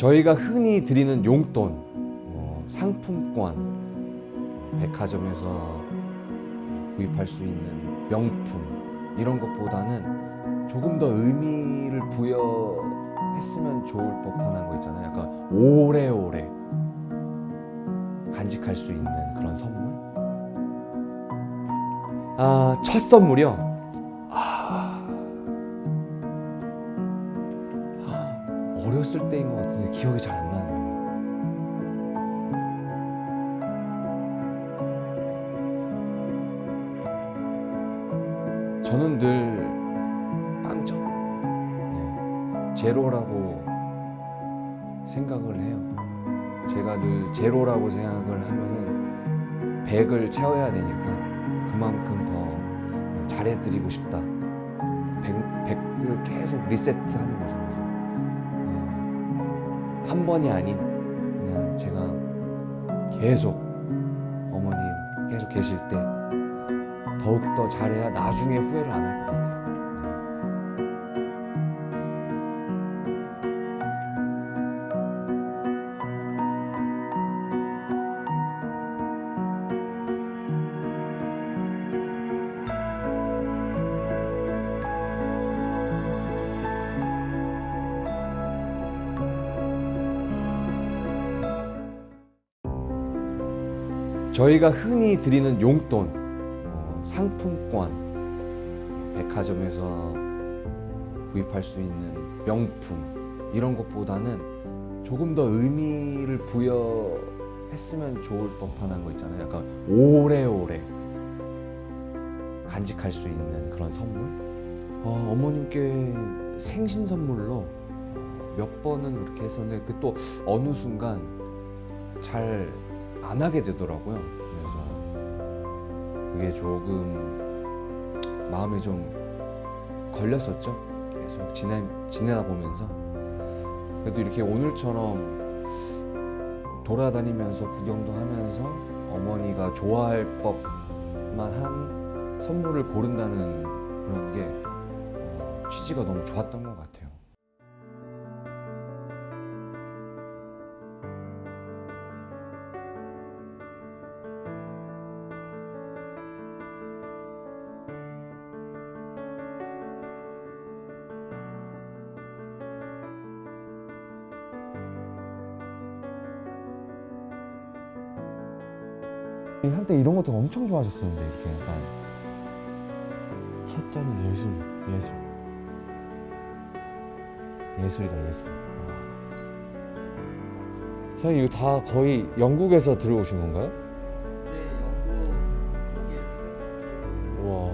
저희가 흔히 드리는 용돈, 뭐 상품권, 백화점에서 구입할 수 있는 명품 이런 것보다는 조금 더 의미를 부여했으면 좋을 법한 거 있잖아요. 약간 오래오래 간직할 수 있는 그런 선물. 아, 첫 선물이요. 아, 어렸을 때인 것 같은데 기억이 잘 안 나네요. 저는 늘 빵점, 네, 제로라고 생각을 해요. 제가 늘 제로라고 생각을 하면은 100을 채워야 되니까 그만큼 더 잘해드리고 싶다. 100, 100을 계속 리세트하는 거죠. 그래서 어, 한 번이 아닌 그냥 제가 계속 어머님 계속 계실 때 더욱 더 잘해야 나중에 후회를 안 할 것 같아요. 저희가 흔히 드리는 용돈, 어, 상품권, 백화점에서 구입할 수 있는 명품 이런 것보다는 조금 더 의미를 부여했으면 좋을 법한 거 있잖아요. 약간 오래오래 간직할 수 있는 그런 선물. 어, 어머님께 생신 선물로 몇 번은 그렇게 했었는데 그 또 어느 순간 잘 안 하게 되더라고요. 그래서 그게 조금 마음에 좀 걸렸었죠. 계속 지내, 지내다 보면서 그래도 이렇게 오늘처럼 돌아다니면서 구경도 하면서 어머니가 좋아할 법만 한 선물을 고른다는 그런 게 어, 취지가 너무 좋았던 것 같아요. 한때 이런 것도 엄청 좋아하셨었는데 이렇게 약간 첫 잔이 예술 예술. 예술이다 예술. 선생님 이거 다 거의 영국에서 들어오신 건가요? 와.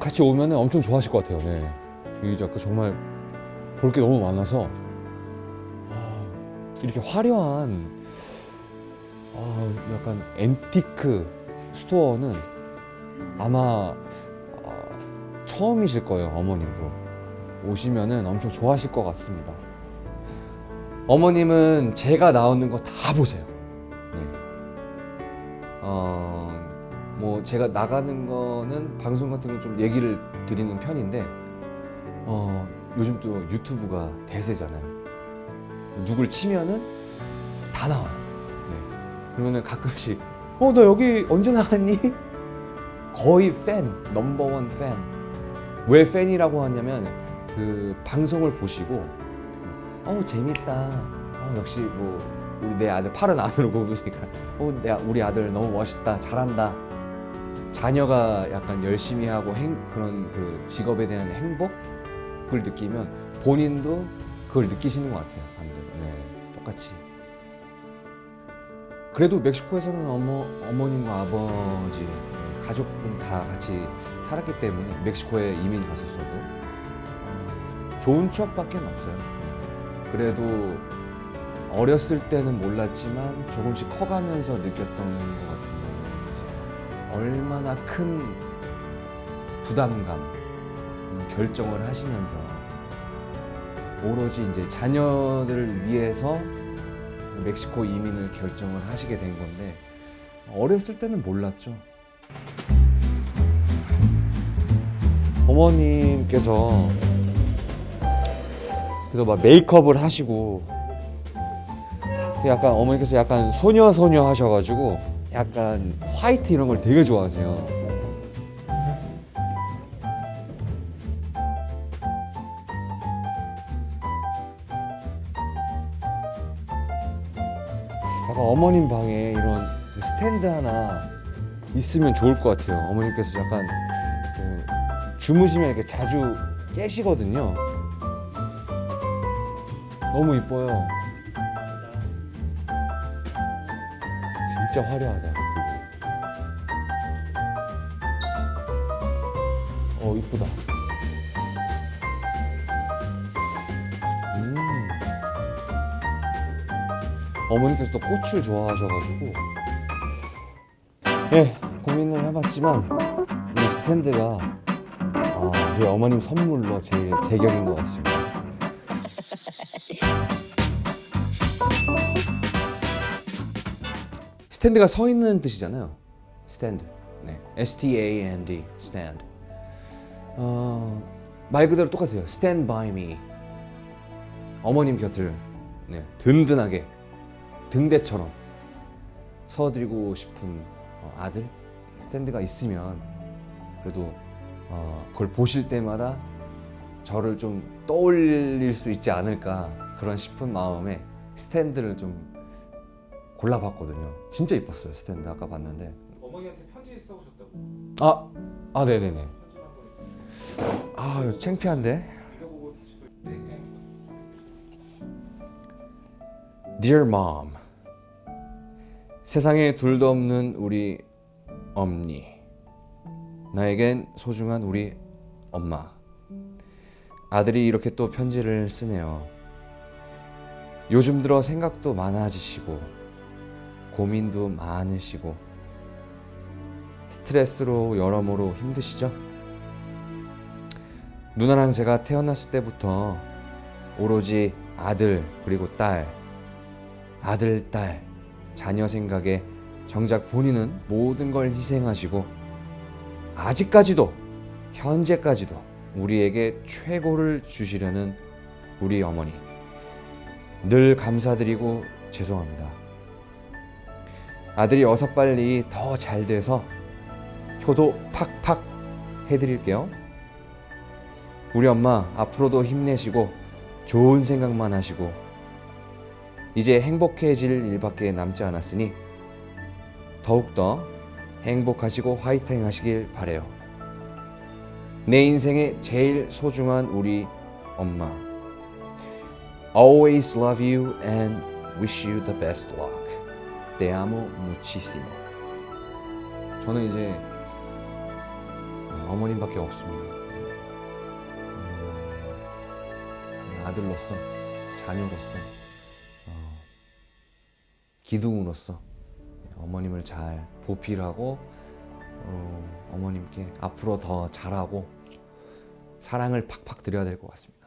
같이 오면은 엄청 좋아하실 것 같아요. 네. 이게 약간 정말 볼 게 너무 많아서. 와, 이렇게 화려한 아, 약간 앤티크 스토어는 아마 아, 처음이실 거예요 어머님도 오시면은 엄청 좋아하실 것 같습니다. 어머님은 제가 나오는 거 다 보세요. 네. 어, 뭐 제가 나가는 거는 방송 같은 건 좀 얘기를 드리는 편인데, 어, 요즘 또 유튜브가 대세잖아요. 누굴 치면은 다 나와요. 네. 그러면은 가끔씩, 어, 너 여기 언제 나갔니? 거의 팬, 넘버원 팬. 왜 팬이라고 하냐면, 그 방송을 보시고, 어우 재밌다. 어, 역시 뭐 우리 내 아들 팔은 안으로 굽으니까 어, 내, 우리 아들 너무 멋있다. 잘한다. 자녀가 약간 열심히 하고 행, 그런 그 직업에 대한 행복을 느끼면 본인도 그걸 느끼시는 것 같아요. 반대로. 네, 똑같이. 그래도 멕시코에서는 어머, 어머님과 아버지, 네, 가족분 다 같이 살았기 때문에 멕시코에 이민 갔었어도 어, 좋은 추억밖에 없어요. 네. 그래도 어렸을 때는 몰랐지만 조금씩 커가면서 느꼈던 것 같은 거는 이제 얼마나 큰 부담감, 음, 결정을 하시면서 오로지 이제 자녀들을 위해서 멕시코 이민을 결정을 하시게 된 건데 어렸을 때는 몰랐죠. 어머님께서 그래서 막 메이크업을 하시고 약간 어머니께서 약간 소녀 소녀 하셔가지고 약간 화이트 이런 걸 되게 좋아하세요. 약간 어머님 방에 이런 스탠드 하나 있으면 좋을 것 같아요. 어머님께서 약간 그 주무시면 이렇게 자주 깨시거든요. 너무 이뻐요. 진짜 화려하다. 어 이쁘다. 어머니께서 또 꽃을 좋아하셔가지고 예 고민을 해봤지만 이 스탠드가 아, 제 어머님 선물로 제일 제격인 것 같습니다. 스탠드가 서 있는 뜻이잖아요. 스탠드. 네. S T A N D. stand. 어, 말 그대로 똑같아요. Stand by me. 어머님 곁을 네, 든든하게 등대처럼 서드리고 싶은 어, 아들 스탠드가 있으면 그래도 어, 그걸 보실 때마다 저를 좀 떠올릴 수 있지 않을까 그런 싶은 마음에 스탠드를 좀 골라봤거든요. 진짜 이뻤어요 스탠드 아까 봤는데. 어머니한테 편지 써오셨다고 아, 아 네네네. 아 이거 창피한데. Dear Mom, 세상에 둘도 없는 우리 엄니, 나에겐 소중한 우리 엄마. 아들이 이렇게 또 편지를 쓰네요. 요즘 들어 생각도 많아지시고, 고민도 많으시고, 스트레스로 여러모로 힘드시죠? 누나랑 제가 태어났을 때부터 오로지 아들 그리고 딸, 아들, 딸, 자녀 생각에 정작 본인은 모든 걸 희생하시고 아직까지도 현재까지도 우리에게 최고를 주시려는 우리 어머니 늘 감사드리고 죄송합니다. 아들이 어서 빨리 더 잘 돼서 효도 팍팍 해드릴게요. 우리 엄마 앞으로도 힘내시고 좋은 생각만 하시고 이제 행복해질 일밖에 남지 않았으니 더욱더 행복하시고 화이팅 하시길 바래요. 내 인생의 제일 소중한 우리 엄마. Always love you and wish you the best luck. Te amo muchísimo. 저는 이제 어머님밖에 없습니다. 음, 아들로서, 자녀로서, 어, 기둥으로서 어머님을 잘 보필하고 어, 어머님께 앞으로 더 잘하고 사랑을 팍팍 드려야 될 것 같습니다.